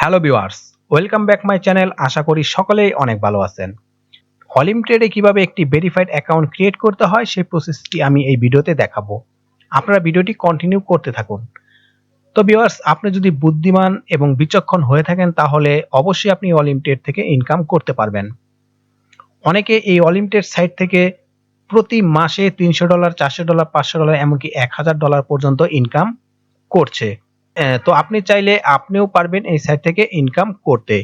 Hello viewers, welcome back my channel. আশা করি সকলেই অনেক ভালো আছেন। হলিম ট্রেডে কীভাবে একটি ভেরিফাইড অ্যাকাউন্ট ক্রিয়েট করতে হয়, সেই প্রসেসটি আমি এই ভিডিওতে দেখাবো। আপনারা ভিডিওটি কন্টিনিউ করতে থাকুন। তো ভিউয়ার্স, আপনি যদি বুদ্ধিমান এবং বিচক্ষণ হয়ে থাকেন, তাহলে অবশ্যই আপনি অলিম ট্রেড থেকে ইনকাম করতে পারবেন। অনেকে এই অলিম ট্রেড সাইট থেকে প্রতি মাসে তিনশো ডলার, চারশো ডলার, পাঁচশো ডলার, এমনকি এক হাজার ডলার পর্যন্ত ইনকাম করছে। তো আপনি চাইলে আপনিও পারবেন এই সাইট থেকে ইনকাম করতে।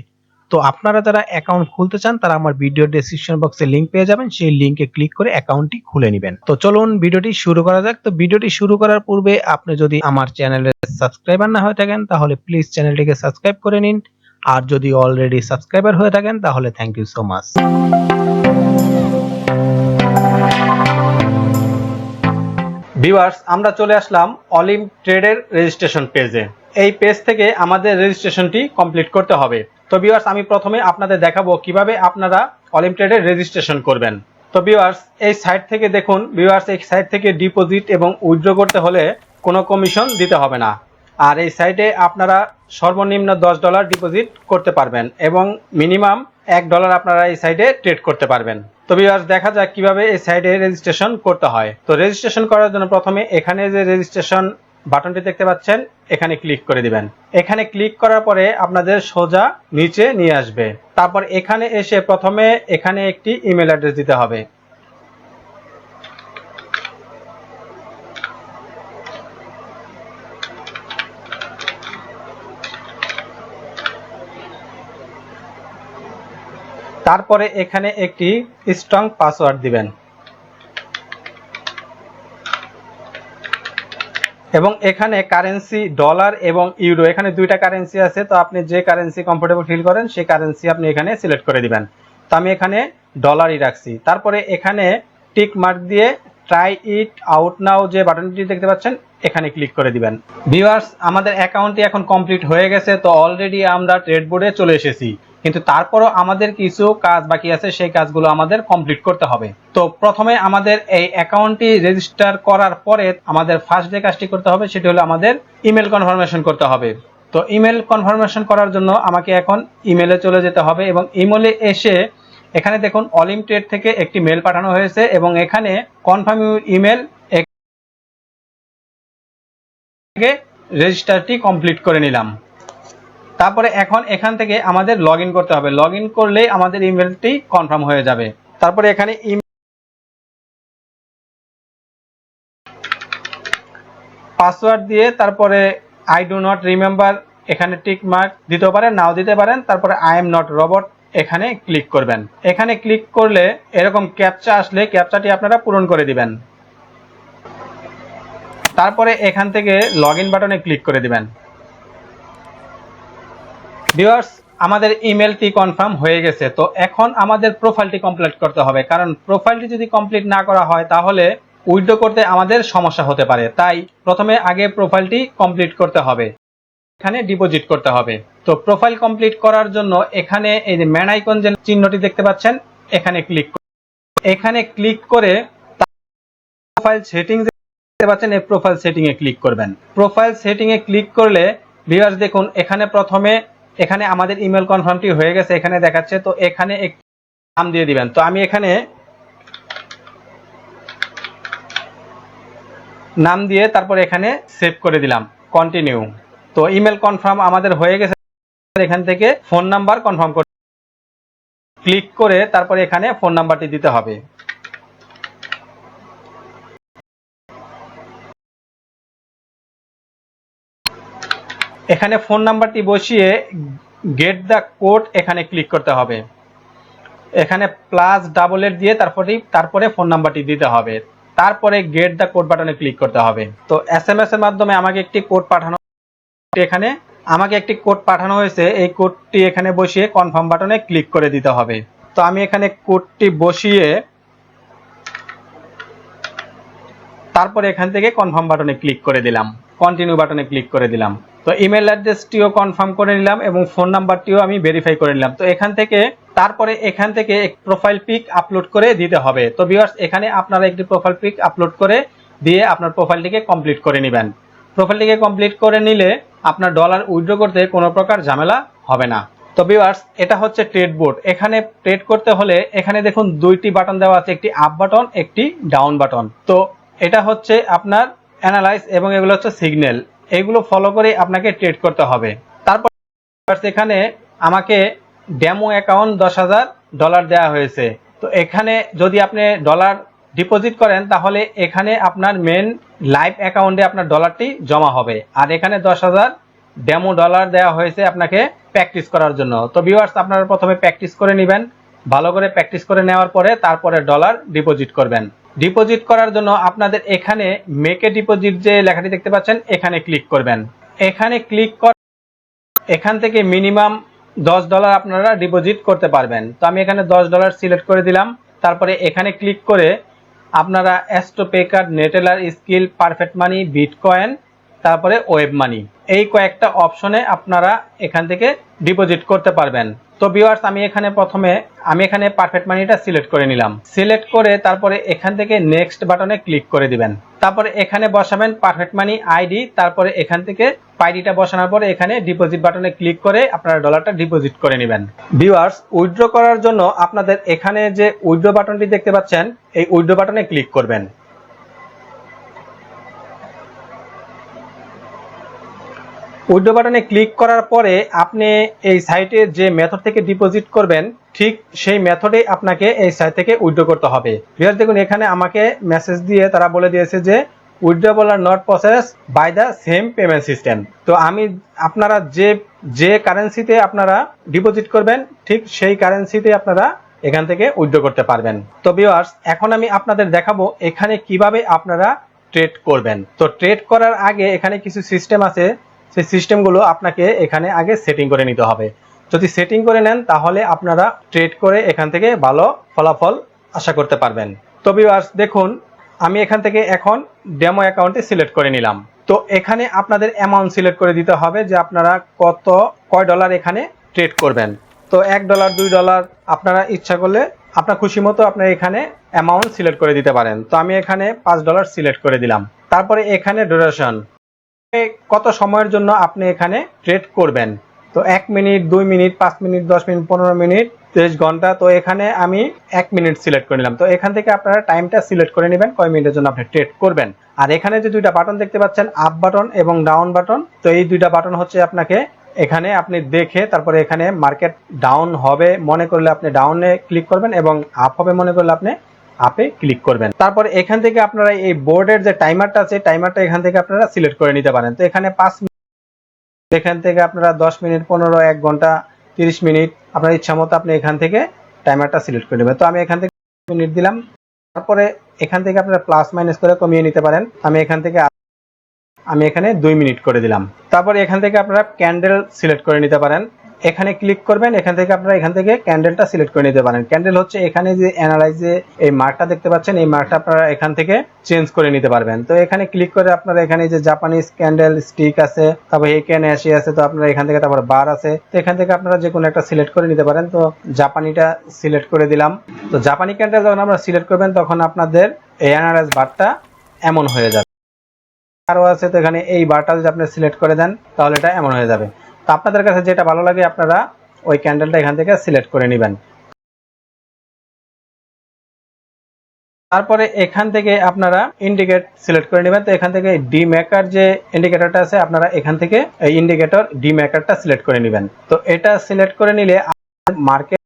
তো আপনারা যারা অ্যাকাউন্ট খুলতে চান, তারা আমার ভিডিও ডেসক্রিপশন বক্সে লিংক পেয়ে যাবেন। সেই লিংকে ক্লিক করে অ্যাকাউন্টটি খুলে নেবেন। তো চলুন ভিডিওটি শুরু করা যাক। তো ভিডিওটি শুরু করার পূর্বে আপনি যদি আমার চ্যানেলে সাবস্ক্রাইবার না হয়ে থাকেন, তাহলে প্লিজ চ্যানেলটিকে সাবস্ক্রাইব করে নিন। আর যদি অলরেডি সাবস্ক্রাইবার হয়ে থাকেন, তাহলে thank you so much viewers আমরা চলে আসলাম অলিম ট্রেডের রেজিস্ট্রেশন পেজে এই পেজ থেকে আমাদের রেজিস্ট্রেশনটি কমপ্লিট করতে হবে। তো ভিউয়ার্স আমি প্রথমে আপনাদের দেখাবো কীভাবে আপনারা অলিম ট্রেডের রেজিস্ট্রেশন করবেন। তো ভিউয়ার্স এই সাইট থেকে দেখুন ভিউয়ার্স এই সাইট থেকে ডিপোজিট এবং উইথড্র করতে হলে কোনো কমিশন দিতে হবে না। আর এই সাইটে আপনারা সর্বনিম্ন দশ ডলার ডিপোজিট করতে পারবেন এবং মিনিমাম এক ডলার আপনারা এই সাইডে ট্রেড করতে পারবেন। তো ভিউয়ার্স দেখা যাক কীভাবে এই সাইডে রেজিস্ট্রেশন করতে হয়। তো রেজিস্ট্রেশন করার জন্য প্রথমে এখানে যে রেজিস্ট্রেশন বাটনটি দেখতে পাচ্ছেন, এখানে ক্লিক করে দিবেন। এখানে ক্লিক করার পরে আপনাদের সোজা নিচে নিয়ে আসবে। তারপর এখানে এসে প্রথমে এখানে একটি ইমেল অ্যাড্রেস দিতে হবে। তারপরে এখানে একটি স্ট্রং পাসওয়ার্ড দিবেন। এবং এখানে কারেন্সি ডলার এবং ইউরো এখানে দুইটা কারেন্সি আছে, তো আপনি যে কারেন্সি কমফোর্টেবল ফিল করেন, সেই কারেন্সি আপনি এখানে সিলেক্ট করে দিবেন। তো আমি এখানে ডলারই রাখছি। তারপরে এখানে টিক মার্ক দিয়ে ট্রাই ইট আউট নাও যে বাটনটি দেখতে পাচ্ছেন, এখানে ক্লিক করে দিবেন। ভিউয়ার্স আমাদের অ্যাকাউন্টটি এখন কমপ্লিট হয়ে গেছে, তো অলরেডি আমরা ট্রেড বোর্ডে চলে এসেছি। কিন্তু তারপরও আমাদের কিছু কাজ বাকি আছে, সেই কাজগুলো আমাদের কমপ্লিট করতে হবে। তো প্রথমে আমাদের এই অ্যাকাউন্টটি রেজিস্টার করার পরে আমাদের ফার্স্ট যে কাজটি করতে হবে, সেটি হলো আমাদের ইমেল কনফার্মেশন করতে হবে। তো ইমেল কনফার্মেশন করার জন্য আমাকে এখন ইমেলে চলে যেতে হবে এবং ইমেলে এসে এখানে দেখুন অলিম ট্রেড থেকে একটি মেল পাঠানো হয়েছে এবং এখানে কনফার্ম ইমেল রেজিস্টারটি কমপ্লিট করে নিলাম। তারপরে এখন এখান থেকে আমাদের লগ করতে হবে। লগ করলে আমাদের ইমেলটি কনফার্ম হয়ে যাবে। তারপরে এখানে পাসওয়ার্ড দিয়ে তারপরে আই ডু নট রিমেম্বার এখানে টিক মার্ক দিতে পারেন, নাও দিতে পারেন। তারপরে আই এম নট রবট এখানে ক্লিক করবেন। এখানে ক্লিক করলে এরকম ক্যাপচা আসলে ক্যাপচাটি আপনারা পূরণ করে দিবেন। তারপরে এখান থেকে লগ বাটনে ক্লিক করে দিবেন। ভিউয়ার্স আমাদের ইমেলটি কনফার্ম হয়ে গেছে। তো এখন আমাদের প্রোফাইলটি কমপ্লিট করতে হবে। কারণ প্রোফাইলটি যদি কমপ্লিট না করা হয়, তাহলে উইথড্র করতে আমাদের সমস্যা হতে পারে। তাই প্রথমে আগে প্রোফাইলটি কমপ্লিট করতে হবে। এখানে ডিপোজিট করতে হবে। তো প্রোফাইল কমপ্লিট করার জন্য এখানে এই যে ম্যান আইকন যে চিহ্নটি দেখতে পাচ্ছেন, এখানে ক্লিক এখানে ক্লিক করে প্রোফাইল সেটিং দেখতে পাচ্ছেন, এই প্রোফাইল সেটিং এ ক্লিক করবেন। প্রোফাইল সেটিং এ ক্লিক করলে ভিউয়ার্স দেখুন, এখানে প্রথমে এখানে আমাদের ইমেল কনফার্মটি হয়ে গেছে, এখানে দেখাচ্ছে, তো এখানে একটি নাম দিয়ে দিবেন। তো আমি এখানে নাম দিয়ে তারপর এখানে সেভ করে দিলাম কন্টিনিউ তো ইমেল কনফার্ম আমাদের হয়ে গেছে, এখান থেকে ফোন নাম্বার কনফার্ম করে ক্লিক করে তারপরে এখানে ফোন নাম্বারটি দিতে হবে। এখানে ফোন নাম্বারটি বসিয়ে গেট দ্য কোড এখানে ক্লিক করতে হবে। এখানে প্লাস ডাবল এর দিয়ে তারপরে তারপরে ফোন নাম্বারটি দিতে হবে। তারপরে গেট দ্য কোড বাটনে ক্লিক করতে হবে। তো এস এম এস এর মাধ্যমে আমাকে একটি কোড পাঠানো এখানে। আমাকে একটি কোড পাঠানো হয়েছে। এই কোডটি এখানে বসিয়ে কনফার্ম বাটনে ক্লিক করে দিতে হবে। তো আমি এখানে কোডটি বসিয়ে তারপরে এখান থেকে কনফার্ম বাটনে ক্লিক করে দিলাম। কন্টিনিউ বাটনে ক্লিক করে দিলাম। তো ইমেল অ্যাড্রেসটিও কনফার্ম করে নিলাম এবং ফোন নাম্বারটিও আমি ভেরিফাই করে নিলাম। তো এখান থেকে, তারপরে এখান থেকে প্রোফাইল পিক আপলোড করে দিতে হবে। তো ভিউয়ার্স এখানে আপনারা একটি প্রোফাইল পিক আপলোড করে দিয়ে আপনার প্রোফাইলটিকে কমপ্লিট করে নেবেন। প্রোফাইলটিকে কমপ্লিট করে নিলে আপনার ডলার উইথড্র করতে কোনো প্রকার ঝামেলা হবে না। তো ভিউয়ার্স এটা হচ্ছে ট্রেড বোর্ড এখানে ট্রেড করতে হলে এখানে দেখুন দুইটি বাটন দেওয়া আছে, একটি আপ বাটন একটি ডাউন বাটন তো এটা হচ্ছে আপনার অ্যানালাইজ এবং এগুলো হচ্ছে সিগন্যাল এগুলো ফলো করে আপনাকে ট্রেড করতে হবে। তারপর এখানে আমাকে ডেমো অ্যাকাউন্ট দশ হাজার ডলার দেওয়া হয়েছে। তো এখানে যদি আপনি ডলার ডিপোজিট করেন, তাহলে এখানে আপনার মেন লাইভ অ্যাকাউন্টে আপনার ডলারটি জমা হবে। আর এখানে দশ হাজার ডেমো ডলার দেওয়া হয়েছে আপনাকে প্র্যাকটিস করার জন্য। তো ভিউয়ার্স আপনারা প্রথমে প্র্যাকটিস করে নেবেন। ভালো করে প্র্যাকটিস করে নেওয়ার পরে তারপরে ডলার ডিপোজিট করবেন। ডিপোজিট করার জন্য আপনাদের এখানে মেকে ডিপোজিট যে লেখাটি দেখতে পাচ্ছেন, এখানে ক্লিক করবেন। এখানে ক্লিক কর এখান থেকে মিনিমাম দশ ডলার আপনারা ডিপোজিট করতে পারবেন। তো আমি এখানে দশ ডলার সিলেক্ট করে দিলাম। তারপরে এখানে ক্লিক করে আপনারা AstroPay card Neteller Skrill Perfect Money bitcoin তারপরে ওয়েব মানি এই কয়েকটা অপশনে আপনারা এখান থেকে ডিপোজিট করতে পারবেন। তো ভিউয়ার্স আমি এখানে প্রথমে, আমি এখানে পারফেক্ট মানিটা সিলেক্ট করে নিলাম। সিলেক্ট করে তারপরে এখান থেকে নেক্সট বাটনে ক্লিক করে দিবেন। তারপরে এখানে বসাবেন পারফেক্ট মানি আইডি তারপরে এখান থেকে পাইডিটা বসানোর পরে এখানে ডিপোজিট বাটনে ক্লিক করে আপনারা ডলারটা ডিপোজিট করে নেবেন। ভিউয়ার্স উইথড্র করার জন্য আপনাদের এখানে যে উইথড্র বাটনটি দেখতে পাচ্ছেন, এই উইথড্র বাটনে ক্লিক করবেন। উইথড্র বাটনে ক্লিক করার পরে আপনি এই সাইটে যে মেথড থেকে ডিপোজিট করবেন, ঠিক সেই মেথডে আপনাকে এই সাইট থেকে উইথড্র করতে হবে। ভিউয়ার্স দেখুন, এখানে আমাকে মেসেজ দিয়ে তারা বলে দিয়েছে যে withdrawals are not process by the same payment system তো আমি, আপনারা যে যে কারেন্সিতে আপনারা ডিপোজিট করবেন, ঠিক সেই কারেন্সিতে আপনারা এখান থেকে উইথড্র করতে পারবেন। তো ভিউয়ার্স এখন আমি আপনাদের দেখাবো এখানে কীভাবে আপনারা ট্রেড করবেন। তো ট্রেড করার আগে এখানে কিছু সিস্টেম আছে সেই সিস্টেমগুলো আপনাকে এখানে আগে সেটিং করে নিতে হবে। যদি সেটিং করে নেন, তাহলে আপনারা ট্রেড করে এখান থেকে ভালো ফলাফল আশা করতে পারবেন। তো ভিউয়ার্স দেখুন, আমি এখান থেকে এখন ডেমো অ্যাকাউন্টে সিলেক্ট করে নিলাম। তো এখানে আপনাদের অ্যামাউন্ট সিলেক্ট করে দিতে হবে যে আপনারা কত, কয় ডলার এখানে ট্রেড করবেন। তো এক ডলার দুই ডলার আপনারা ইচ্ছা করলে আপনার খুশি মতো আপনার এখানে অ্যামাউন্ট সিলেক্ট করে দিতে পারেন। তো আমি এখানে পাঁচ ডলার সিলেক্ট করে দিলাম। তারপরে এখানে ডিউরেশন কত সময়ের জন্য আপনি এখানে ট্রেড করবেন? তো এক মিনিট, দুই মিনিট, পাঁচ মিনিট, দশ মিনিট, পনেরো মিনিট তেইশ ঘণ্টা। তো এখানে আমি এক মিনিট সিলেক্ট করে নিলাম। তো এখান থেকে আপনারা টাইমটা সিলেক্ট করে নেবেন, কয় মিনিটের জন্য আপনি ট্রেড করবেন। আর এখানে যে দুইটা বাটন দেখতে পাচ্ছেন আপ বাটন এবং ডাউন বাটন তো এই দুইটা বাটন হচ্ছে আপনাকে এখানে আপনি দেখে তারপরে এখানে মার্কেট ডাউন হবে, মনে করলে আপনি ডাউনে ক্লিক করবেন এবং আপ হবে, মনে করলে আপনি আপে ক্লিক করবেন। তারপর এখান থেকে আপনারা এই বোর্ডের যে টাইমারটা আছে টাইমারটা এখান থেকে আপনারা সিলেক্ট করে নিতে পারেন। তো এখানে পাঁচ মিনিট এখান থেকে আপনারা দশ মিনিট, পনেরো, এক ঘণ্টা, তিরিশ মিনিট আপনার ইচ্ছা মতো আপনি এখান থেকে টাইমারটা সিলেক্ট করে নেবেন। তো আমি এখান থেকে মিনিট দিলাম। তারপরে এখান থেকে আপনারা প্লাস মাইনাস করে কমিয়ে নিতে পারেন। আমি এখান থেকে আমি এখানে দুই মিনিট করে দিলাম। তারপর এখান থেকে আপনারা ক্যান্ডেল সিলেক্ট করে নিতে পারেন। এখানে ক্লিক করবেন, এখান থেকে আপনারা এখান থেকে ক্যান্ডেলটা সিলেক্ট করে নিতে পারেন। ক্যান্ডেল হচ্ছে এখানে যে অ্যানালাইজে এই মার্কটা দেখতে পাচ্ছেন, এই মার্কটা আপনারা এখান থেকে চেঞ্জ করে নিতে পারবেন। তো এখানে ক্লিক করে আপনারা এখানে যে জাপানিজ ক্যান্ডেল স্টিক আছে, তারপর হেকেন অ্যাশি আছে, তো আপনারা এখান থেকে তারপর বার আছে। তো এখান থেকে আপনারা যে কোনো একটা সিলেক্ট করে নিতে পারেন। তো জাপানিটা সিলেক্ট করে দিলাম। তো জাপানি ক্যান্ডেল যখন আপনারা সিলেক্ট করবেন, তখন আপনাদের এই অ্যানালাইজ বারটা এমন হয়ে যাবে। আরও আছে তো এখানে এই বারটা যদি আপনি সিলেক্ট করে দেন, তাহলে এটা এমন হয়ে যাবে। তো আপনাদের কাছে যেটা ভালো লাগে, আপনারা ওই ক্যান্ডেলটা এখান থেকে সিলেক্ট করে নেবেন। তারপরে এখান থেকে আপনারা ইন্ডিকেট সিলেক্ট করে নেবেন। তো এখান থেকে ডি মেকার যে ইন্ডিকেটরটা আছে, আপনারা এখান থেকে এই ইন্ডিকেটর ডি মেকারটা সিলেক্ট করে নেবেন। তো এটা সিলেক্ট করে নিলে মার্কেট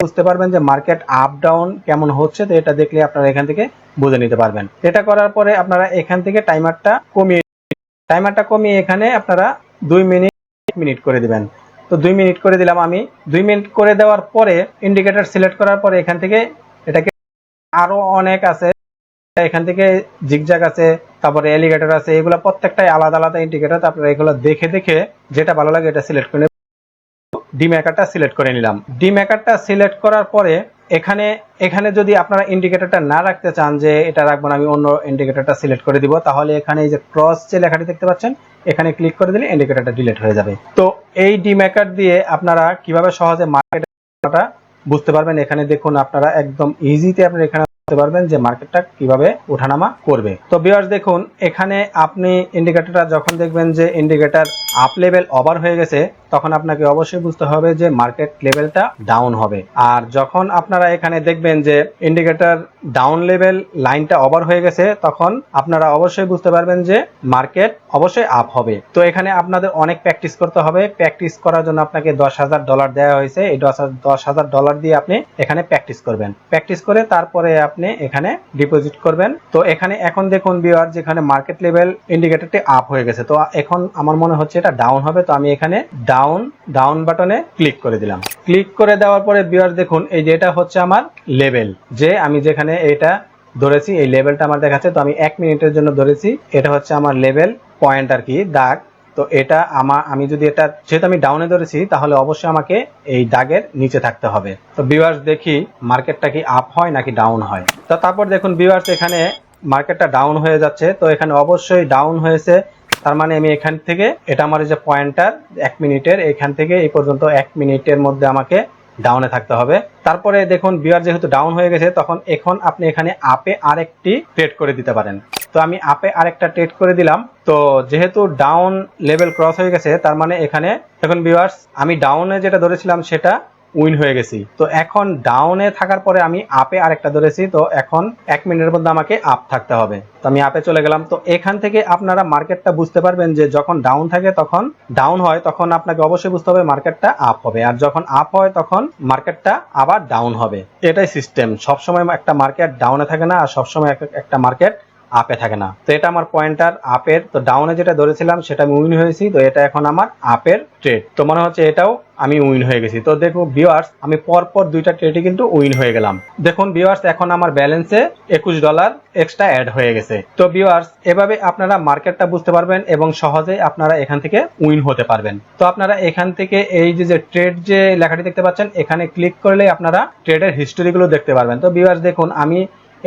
বুঝতে পারবেন যে মার্কেট আপ ডাউন কেমন হচ্ছে, তো এটা দেখলে আপনারা এখান থেকে বুঝে নিতে পারবেন। এটা করার পরে আপনারা এখান থেকে টাইমারটা কমিয়ে টাইমারটা কমিয়ে এখানে আপনারা দুই মিনিট মিনিট করে দিবেন। তো দুই মিনিট করে দিলাম আমি। দুই মিনিট করে দেওয়ার পরে ইন্ডিকেটর সিলেক্ট করার পরে এখান থেকে এটাকে আরও অনেক আছে। এখান থেকে জিগজাগ আছে, তারপরে এলিগেটর আছে, এগুলো প্রত্যেকটাই আলাদা আলাদা ইন্ডিকেটর তারপরে এগুলো দেখে দেখে যেটা ভালো লাগে এটা সিলেক্ট করে ডি মেকারটা সিলেক্ট করে নিলাম। ডি মেকারটা সিলেক্ট করার পরে এখানে এখানে যদি আপনারা ইন্ডিকেটরটা না রাখতে চান যে এটা রাখব না, আমি অন্য ইন্ডিকেটরটা সিলেক্ট করে দিব, তাহলে এখানে এই যে ক্রস যে লেখাটি দেখতে পাচ্ছেন, এখানে ক্লিক করে দিলে ইন্ডিকেটরটা ডিলিট হয়ে যাবে। তো এই ডি মেকার দিয়ে আপনারা কীভাবে সহজে মার্কেটটা বুঝতে পারবেন? এখানে দেখুন আপনারা একদম ইজিতে আপনারা এখানে বুঝতে পারবেন যে মার্কেটটা কীভাবে ওঠানামা করবে। তো বিয়ার্স দেখুন, এখানে আপনি ইন্ডিকেটরটা যখন দেখবেন যে ইন্ডিকেটর আপ লেভেল ওভার হয়ে গেছে, তখন আপনাকে অবশ্যই বুঝতে হবে যে মার্কেট লেভেলটা ডাউন হবে। আর যখন আপনারা এখানে দেখবেন যে ইন্ডিকেটর ডাউন লেভেল লাইনটা ওভার হয়ে গেছে, তখন আপনারা অবশ্যই বুঝতে পারবেন যে মার্কেট অবশ্যই আপ হবে। তো এখানে আপনাদের অনেক প্র্যাকটিস করতে হবে। প্র্যাকটিস করার জন্য আপনাকে দশ হাজার ডলার দেওয়া হয়েছে। এই দশ হাজার ডলার দিয়ে আপনি এখানে প্র্যাকটিস করবেন। প্র্যাকটিস করে তারপরে আপনি এখানে ডিপোজিট করবেন। তো এখানে এখন দেখুন বিয়ার যেখানে মার্কেট লেভেল ইন্ডিকেটরটি আপ হয়ে গেছে। তো এখন আমার মনে হচ্ছে এটা ডাউন হবে। তো আমি এখানে ডাউন ডাউন বাটনে ক্লিক করে দিলাম। ক্লিক করে দেওয়ার পরে বিয়ার দেখুন, এই যে এটা হচ্ছে আমার লেভেল যে আমি যেখানে এটা ধরেছি, এই লেভেলটা আমার দেখাচ্ছে। তো আমি এক মিনিটের জন্য ধরেছি, এটা হচ্ছে আমার লেভেল পয়েন্ট আর কি, দাগ। তো এটা আমার আমি যদি এটা, যেহেতু আমি ডাউনে ধরেছি, তাহলে অবশ্যই আমাকে এই দাগের নিচে থাকতে হবে। তো বিভার্স দেখি মার্কেটটা কি আপ হয় নাকি ডাউন হয়? তো তারপর দেখুন বিভার্স এখানে মার্কেটটা ডাউন হয়ে যাচ্ছে। তো এখানে অবশ্যই ডাউন হয়েছে। তার মানে আমি এখান থেকে, এটা আমার যে পয়েন্টার এক মিনিটের, এখান থেকে এই পর্যন্ত এক মিনিটের মধ্যে আমাকে ডাউনে থাকতে হবে। তারপরে দেখুন বিয়ার যেহেতু ডাউন হয়ে গেছে, তখন এখন আপনি এখানে আপে আরেকটি ট্রেড করে দিতে পারেন। তো আমি আপে আরেকটা ট্রেড করে দিলাম। তো যেহেতু ডাউন লেভেল ক্রস হয়ে গেছে, তার মানে এখানে এখন ভিউয়ার্স আমি ডাউনে যেটা ধরেছিলাম, সেটা উইন হয়ে গেছি। তো এখন ডাউনে থাকার পরে আমি আপে আরেকটা ধরেছি, তো এখন এক মিনিটের মধ্যে আমাকে আপ থাকতে হবে। তো আমি আপে চলে গেলাম। তো এখান থেকে আপনারা মার্কেটটা বুঝতে পারবেন যে যখন ডাউন থাকে তখন ডাউন হয়, তখন আপনাকে অবশ্যই বুঝতে হবে মার্কেটটা আপ হবে। আর যখন আপ হয়, তখন মার্কেটটা আবার ডাউন হবে। এটাই সিস্টেম সবসময় একটা মার্কেট ডাউনে থাকে না, আর সবসময় একটা মার্কেট আপে থাকে না। তো এটা আমার পয়েন্টার আপের তো ডাউনে যেটা ধরেছিলাম সেটা আমি উইন হয়েছি, তো এটা এখন আমার আপের ট্রেড তো মনে হচ্ছে এটাও আমি উইন হয়ে গেছি। তো দেখুন ভিউয়ার্স আমি পরপর দুইটা ট্রেডে কিন্তু উইন হয়ে গেলাম। দেখুন ভিউয়ার্স এখন আমার ব্যালেন্সে একুশ ডলার এক্সট্রা অ্যাড হয়ে গেছে। তো ভিউয়ার্স এভাবে আপনারা মার্কেটটা বুঝতে পারবেন এবং সহজে আপনারা এখান থেকে উইন হতে পারবেন। তো আপনারা এখান থেকে এই যে যে ট্রেড যে লেখাটি দেখতে পাচ্ছেন, এখানে ক্লিক করলে আপনারা ট্রেডের হিস্টোরিগুলো দেখতে পারবেন। তো ভিউয়ার্স দেখুন, আমি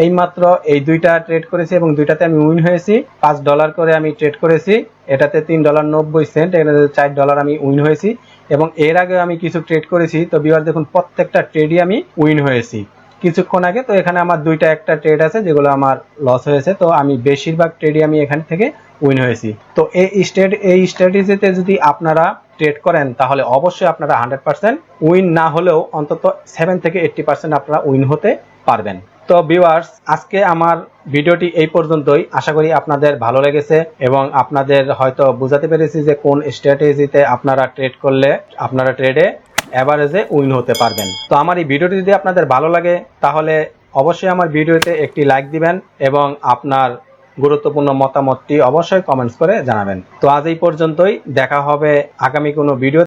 এইমাত্র এই দুইটা ট্রেড করেছি এবং দুইটাতে আমি উইন হয়েছি। পাঁচ ডলার করে আমি ট্রেড করেছি। এটাতে তিন ডলার নব্বই সেন্ট এটাতে চার ডলার আমি উইন হয়েছি। এবং এর আগে আমি কিছু ট্রেড করেছি। তো বিবার দেখুন, প্রত্যেকটা ট্রেডই আমি উইন হয়েছি। কিছুক্ষণ আগে তো এখানে আমার দুইটা একটা ট্রেড আছে, যেগুলো আমার লস হয়েছে। তো আমি বেশিরভাগ ট্রেডই আমি এখান থেকে উইন হয়েছি। তো এই স্টেট এই স্ট্র্যাটেজিতে যদি আপনারা ট্রেড করেন, তাহলে অবশ্যই আপনারা হান্ড্রেড পার্সেন্ট উইন না হলেও অন্তত সেভেন থেকে এইটটি পার্সেন্ট আপনারা উইন হতে পারবেন। তো ভিউয়ার্স আজকে আমার ভিডিওটি এই পর্যন্তই। আশা করি আপনাদের ভালো লেগেছে এবং আপনাদের হয়তো বুঝাতে পেরেছি যে কোন স্ট্র্যাটেজিতে আপনারা ট্রেড করলে আপনারা ট্রেডে অ্যাভারেজে উইন হতে পারবেন। তো আমার এই ভিডিওটি যদি আপনাদের ভালো লাগে, তাহলে অবশ্যই আমার ভিডিওতে একটি লাইক দিবেন এবং আপনার গুরুত্বপূর্ণ মতামতটি অবশ্যই কমেন্টস করে জানাবেন। তো আজ এই পর্যন্তই। দেখা হবে আগামী কোনো ভিডিও